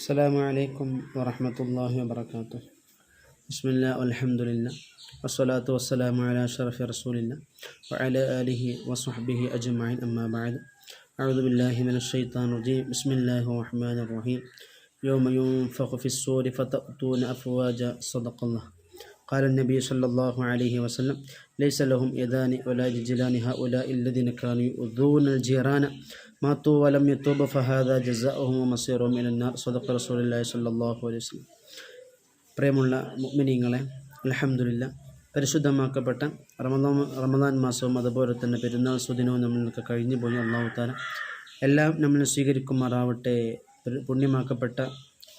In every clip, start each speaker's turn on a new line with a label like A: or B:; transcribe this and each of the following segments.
A: السلام عليكم ورحمة الله وبركاته. بسم الله والحمد لله والصلاة والسلام على أشرف رسول الله وعلى آله وصحبه أجمعين. أما بعد أعوذ بالله من الشيطان الرجيم. بسم الله الرحمن الرحيم. يوم ينفخ في الصور فتأتون أفواجا صدق الله. قال النبي صلى الله عليه وسلم ليس لهم يدان ولا رجلان هؤلاء الذين كانوا يؤذون الجيران ماتوا ولم يتوبوا فهذا جزاؤهم ومصيرهم إلى النار صدق رسول الله صلى الله عليه وسلم പ്രിയമുള്ള മുഅ്മിനീങ്ങളെ അൽഹംദുലില്ല പരിശുദ്ധമാക്കപ്പെട്ട റമദാൻ റമദാൻ മാസവും അതുപോലെ തന്നെ പെരുന്നാൾ സുദിനവും നമ്മൾക്ക് കഴിഞ്ഞു പോയി അള്ളാഹു താല എല്ലാം നമ്മൾ സ്വീകരിക്കുമാറാവട്ടെ ഒരു പുണ്യമാക്കപ്പെട്ട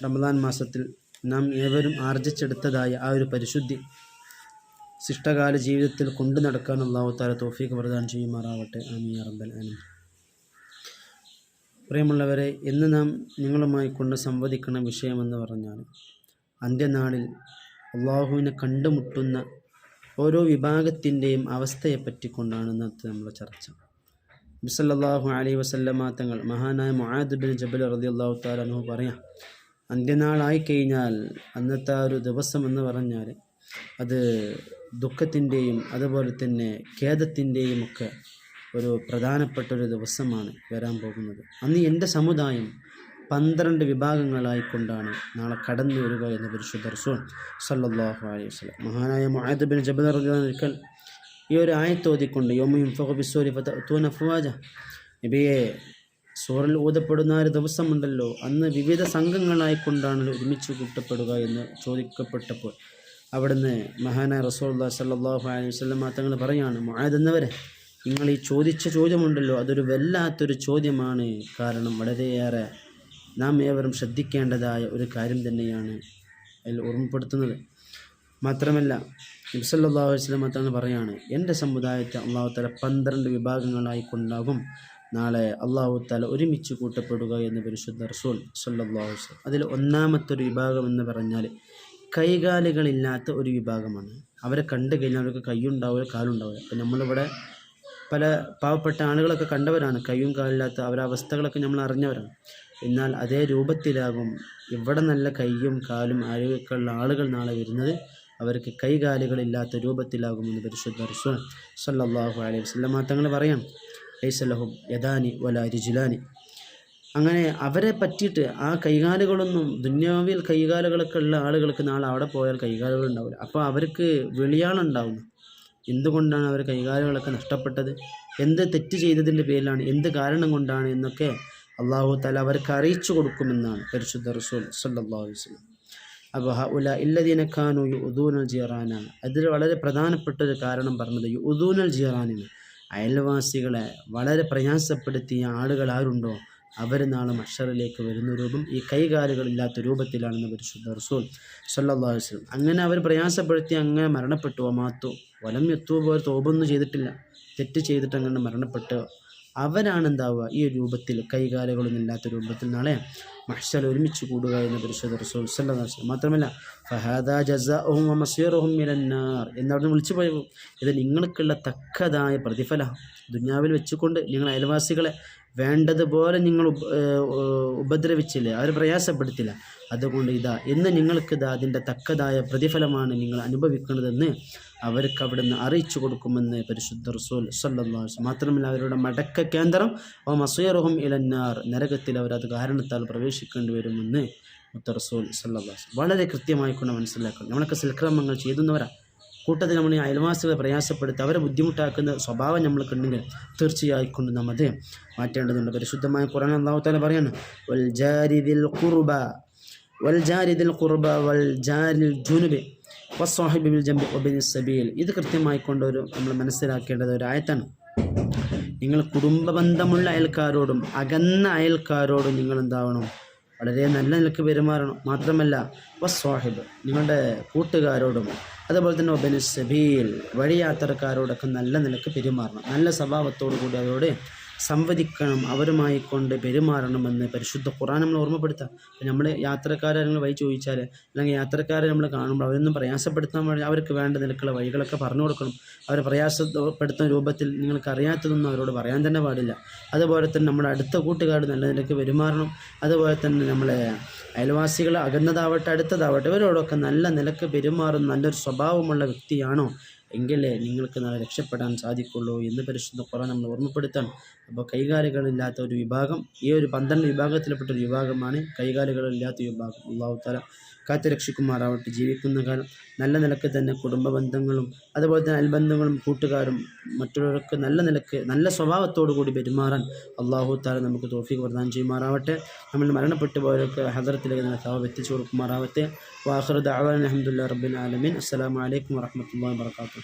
A: റമദാൻ മാസത്തിൽ നാം ഏവരും ആർജിച്ചെടുത്തതായ ആ ഒരു പരിശുദ്ധി ശിഷ്ടകാല ജീവിതത്തിൽ കൊണ്ടു നടക്കാൻ അള്ളാഹു താല തോഫീക്ക് പ്രദാനം ചെയ്യുമാറാവട്ടെ. ആമീ റബ്ബൽ ആലമീൻ. പ്രിയമുള്ളവരെ ഇന്ന് നാം നിങ്ങളുമായി കൊണ്ട് സംവദിക്കുന്ന വിഷയമെന്ന് പറഞ്ഞാൽ അന്ത്യനാളിൽ അള്ളാഹുവിനെ കണ്ടുമുട്ടുന്ന ഓരോ വിഭാഗത്തിന്റെയും അവസ്ഥയെ പറ്റിക്കൊണ്ടാണ് ഇന്നത്തെ നമ്മുടെ ചർച്ച. ബിസല്ലാഹു അലൈ വസല്ലമ തങ്ങൾ മഹാനായ മുഹാദുബിൻ ജബൽ റതി അള്ളാഹു താലു പറയാം അന്ത്യനാളായി കഴിഞ്ഞാൽ അന്നത്തെ ആ ഒരു ദിവസം എന്ന് പറഞ്ഞാൽ അത് ദുഃഖത്തിന്റെയും അതുപോലെ തന്നെ ഖേദത്തിന്റെയും ഒക്കെ ഒരു പ്രധാനപ്പെട്ട ഒരു ദിവസമാണ് വരാൻ പോകുന്നത്. അന്ന് എന്റെ സമുദായം പന്ത്രണ്ട് വിഭാഗങ്ങളായിക്കൊണ്ടാണ് നാളെ കടന്നു വരിക എന്ന് പരിശുദ്ധ റസൂൽ സല്ലാഹു അലൈഹി വസ്ലം മഹാനായ മുആദ് ബിൻ ജബൽ ഒരിക്കൽ ഈ ഒരു ആയത്തോതിക്കൊണ്ട് യോമയും ഫഹബിസോരി ഫതൂന ഫുവാജ. നബിയെ സൂറിൽ ഊതപ്പെടുന്ന ഒരു ദിവസമുണ്ടല്ലോ. അന്ന് വിവിധ സംഘങ്ങളായിക്കൊണ്ടാണ് ഒരുമിച്ച് കൂട്ടപ്പെടുക എന്ന് ചോദിക്കപ്പെട്ടപ്പോൾ അവിടുന്ന് മഹാന റസൂൽ സല്ലാഹു അലൈഹി വസല്ലം തങ്ങൾ പറയാണ് മായതെന്നവരെ നിങ്ങൾ ഈ ചോദിച്ച ചോദ്യമുണ്ടല്ലോ അതൊരു വല്ലാത്തൊരു ചോദ്യമാണ്. കാരണം വളരെയേറെ നാം ഏവരും ശ്രദ്ധിക്കേണ്ടതായ ഒരു കാര്യം തന്നെയാണ് അതിൽ ഓർമ്മപ്പെടുത്തുന്നത്. മാത്രമല്ല നബ്സല്ലാഹു വസ്ലം തങ്ങൾ പറയാണ് എന്റെ സമുദായത്തെ അള്ളാഹു തല പന്ത്രണ്ട് വിഭാഗങ്ങളായി കൊണ്ടാകും നാളെ അള്ളാഹു താല ഒരുമിച്ച് കൂട്ടപ്പെടുക എന്ന് പരിശുദ്ധ റസൂൽ സല്ലാഹു അതിൽ ഒന്നാമത്തെ ഒരു വിഭാഗം എന്ന് പറഞ്ഞാൽ കൈകാലുകളില്ലാത്ത ഒരു വിഭാഗമാണ്. അവരെ കണ്ടു കഴിഞ്ഞാൽ അവർക്ക് കൈയുണ്ടാവില്ല കാലുണ്ടാവില്ല. അപ്പം നമ്മളിവിടെ പല പാവപ്പെട്ട ആളുകളൊക്കെ കണ്ടവരാണ്. കൈയും കാലില്ലാത്ത അവരുടെ അവസ്ഥകളൊക്കെ നമ്മൾ അറിഞ്ഞവരാണ്. എന്നാൽ അതേ രൂപത്തിലാകും ഇവിടെ നല്ല കൈയും കാലും ആരോഗ്യമൊക്കെ ആളുകൾ നാളെ വരുന്നത്. അവർക്ക് കൈകാലുകളില്ലാത്ത രൂപത്തിലാകുമെന്ന് പരിശുദ്ധ റസൂൽ സല്ലാഹു അലൈഹി വസല്ലമ തങ്ങൾ പറയാം. ലൈസലഹും യദാനി വല രുജുലാനി. അങ്ങനെ അവരെ പറ്റിയിട്ട് ആ കൈകാലുകളൊന്നും ദുന്യാവിൽ കൈകാലുകളൊക്കെ ഉള്ള ആളുകൾക്ക് നാളെ അവിടെ പോയാൽ കൈകാലുകൾ ഉണ്ടാവില്ല. അപ്പോൾ അവർക്ക് വെളിയാളുണ്ടാവുന്നു എന്തുകൊണ്ടാണ് അവർ കൈകാലുകളൊക്കെ നഷ്ടപ്പെട്ടത്? എന്ത് തെറ്റ് ചെയ്തതിന്റെ പേരിലാണ്? എന്ത് കാരണം കൊണ്ടാണ്? എന്നൊക്കെ അള്ളാഹു താല അവർക്ക് അറിയിച്ചു കൊടുക്കുമെന്നാണ് പരിശുദ്ധ റസൂൽ അലൈഹി വസല്ലം. അപ്പോൾ ഉല ഇല്ലദീനഖാനു യു ഉദൂനൽ ജിയറാനാണ് അതിൽ വളരെ പ്രധാനപ്പെട്ട ഒരു കാരണം പറഞ്ഞത് യു ഉദൂനൽ ജിയറാനിന് അയൽവാസികളെ വളരെ പ്രയാസപ്പെടുത്തിയ ആളുകൾ ആരുണ്ടോ? അവർ നാളെ മഷറിലേക്ക് വരുന്ന രൂപം ഈ കൈകാലുകളില്ലാത്ത രൂപത്തിലാണെന്ന് പരിശുദ്ധ റസൂൽ അലൈഹി വസല്ലം അങ്ങനെ അവർ പ്രയാസപ്പെടുത്തി അങ്ങനെ മരണപ്പെട്ടു. മാത്തു വലം എത്തുമ്പോൾ തോപൊന്നും ചെയ്തിട്ടില്ല. തെറ്റ് ചെയ്തിട്ട് അങ്ങനെ മരണപ്പെട്ട് അവരാണ് എന്താവുക ഈ രൂപത്തിൽ കൈകാലുകളൊന്നും ഇല്ലാത്ത രൂപത്തിൽ നാളെ മഹ്ഷൽ ഒരുമിച്ച് കൂടുക എന്ന പരിശുദ്ധ റസൂൽ വസല്ലം മാത്രമല്ല ഫഹാദ ജസാഉഹും വമസീറുഹും മിനന്നാർ എന്നവിടെ വിളിച്ചു പോയത് ഇത് നിങ്ങൾക്കുള്ള തക്കതായ പ്രതിഫല ദുന്യാവിൽ വെച്ചുകൊണ്ട് നിങ്ങൾ അയൽവാസികളെ വേണ്ടതുപോലെ നിങ്ങൾ ഉപദ്രവിച്ചില്ല അവർ പ്രയാസപ്പെടുത്തില്ല. അതുകൊണ്ട് ഇതാ എന്ന് നിങ്ങൾക്ക് ഇതാ അതിന്റെ തക്കതായ പ്രതിഫലമാണ് നിങ്ങൾ അനുഭവിക്കുന്നതെന്ന് അവർക്ക് അവിടുന്ന് അറിയിച്ചു കൊടുക്കുമെന്ന് പരിശുദ്ധ റസൂൽ സല്ലാസ് മാത്രമല്ല അവരുടെ മടക്ക കേന്ദ്രം. ഓ മസൂറുഹും ഇലന്നാർ. നരകത്തിൽ അവർ അത് കാരണത്താൽ പ്രവേശിക്കേണ്ടി വരുമെന്ന് മുത്ത റസൂൽ സല്ലാസ് വളരെ കൃത്യമായിക്കൊണ്ട് മനസ്സിലാക്കണം നമ്മളൊക്കെ സൽക്രമങ്ങൾ ചെയ്തുന്നവരാണ് കൂട്ടത്തിൽ നമ്മൾ അയൽവാസികളെ പ്രയാസപ്പെടുത്തി അവരെ ബുദ്ധിമുട്ടാക്കുന്ന സ്വഭാവം നമ്മൾക്കുണ്ടെങ്കിൽ തീർച്ചയായും കൊണ്ട് നാം അത് മാറ്റേണ്ടതുണ്ട്. പരിശുദ്ധമായ ഖുറാൻ അള്ളാഹുത്താല പറയാണ് വൽ ജാരിദിൽ ഖുർബ വൽ ജാരിദിൽ ഖുർബ വൽ ജുനുബി വസ്വാഹിബി ബിൽ ജംബി ഒബിൻ സബീൽ ഇത് കൃത്യമായി ഒരു നമ്മൾ മനസ്സിലാക്കേണ്ടത് ഒരു ആയത്താണ്. നിങ്ങൾ കുടുംബ ബന്ധമുള്ള അയൽക്കാരോടും അകന്ന അയൽക്കാരോടും നിങ്ങൾ എന്താവണം? വളരെ നല്ല നിലയ്ക്ക് പെരുമാറണം. മാത്രമല്ല വസ്വാഹിബ് നിങ്ങളുടെ കൂട്ടുകാരോടും അതുപോലെ തന്നെ ഒബനുസബീൽ സബീൽ വഴിയാത്രക്കാരോടൊക്കെ നല്ല നിലയ്ക്ക് പെരുമാറണം. നല്ല സ്വഭാവത്തോടു കൂടി അവരോട് സംവദിക്കണം അവരുമായി കൊണ്ട് പെരുമാറണമെന്ന് പരിശുദ്ധ ഖുറാൻ നമ്മൾ ഓർമ്മപ്പെടുത്താം. നമ്മൾ യാത്രക്കാരെ നിങ്ങൾ വഴി ചോദിച്ചാൽ അല്ലെങ്കിൽ യാത്രക്കാരെ നമ്മൾ കാണുമ്പോൾ അവരൊന്നും പ്രയാസപ്പെടുത്താൻ വേണ്ടി അവർക്ക് വേണ്ട നിലക്കുള്ള വഴികളൊക്കെ പറഞ്ഞു കൊടുക്കണം. അവർ പ്രയാസപ്പെടുത്തുന്ന രൂപത്തിൽ നിങ്ങൾക്ക് അറിയാത്തതൊന്നും അവരോട് പറയാൻ തന്നെ പാടില്ല. അതുപോലെ തന്നെ നമ്മുടെ അടുത്ത കൂട്ടുകാർ നല്ല നിലയ്ക്ക് പെരുമാറണം. അതുപോലെ തന്നെ നമ്മളെ അയൽവാസികൾ അകന്നതാവട്ടെ അടുത്തതാവട്ടെ ഇവരോടൊക്കെ നല്ല നിലയ്ക്ക് പെരുമാറുന്ന നല്ലൊരു സ്വഭാവമുള്ള വ്യക്തിയാണോ? എങ്കിലേ നിങ്ങൾക്ക് നാളെ രക്ഷപ്പെടാൻ സാധിക്കുള്ളൂ എന്ന് പരിശുദ്ധ ഖുറാൻ നമ്മൾ ഓർമ്മപ്പെടുത്താൻ അപ്പോൾ കൈകാലുകളില്ലാത്ത ഒരു വിഭാഗം ഈ ഒരു പന്ത്രണ്ട് വിഭാഗത്തിൽപ്പെട്ട ഒരു വിഭാഗമാണ് കൈകാലുകളില്ലാത്ത വിഭാഗം. അള്ളാഹു താല കാത്തു രക്ഷിക്കുമാറാവട്ടെ. ജീവിക്കുന്ന കാലം നല്ല നിലയ്ക്ക് തന്നെ കുടുംബ ബന്ധങ്ങളും അതുപോലെ തന്നെ അൽബന്ധങ്ങളും കൂട്ടുകാരും മറ്റുള്ളവർക്ക് നല്ല നിലയ്ക്ക് നല്ല സ്വഭാവത്തോടു കൂടി പെരുമാറാൻ അള്ളാഹു താല നമുക്ക് തോഫിക്ക് പ്രദാനം ചെയ്യുമാറാവട്ടെ. നമ്മൾ മരണപ്പെട്ടു പോയവർക്ക് ഹദറത്തിലേക്ക് നല്ല സ്വഭാവം എത്തിച്ചു കൊടുക്കുമാറാവട്ടെ. വാഹൃദ് അഹമ്മദുല്ലാ റബ്ബിൻ ആലമീൻ. അസ്സലാമു അലൈക്കും വറഹമത്തല്ലാ വാത്തു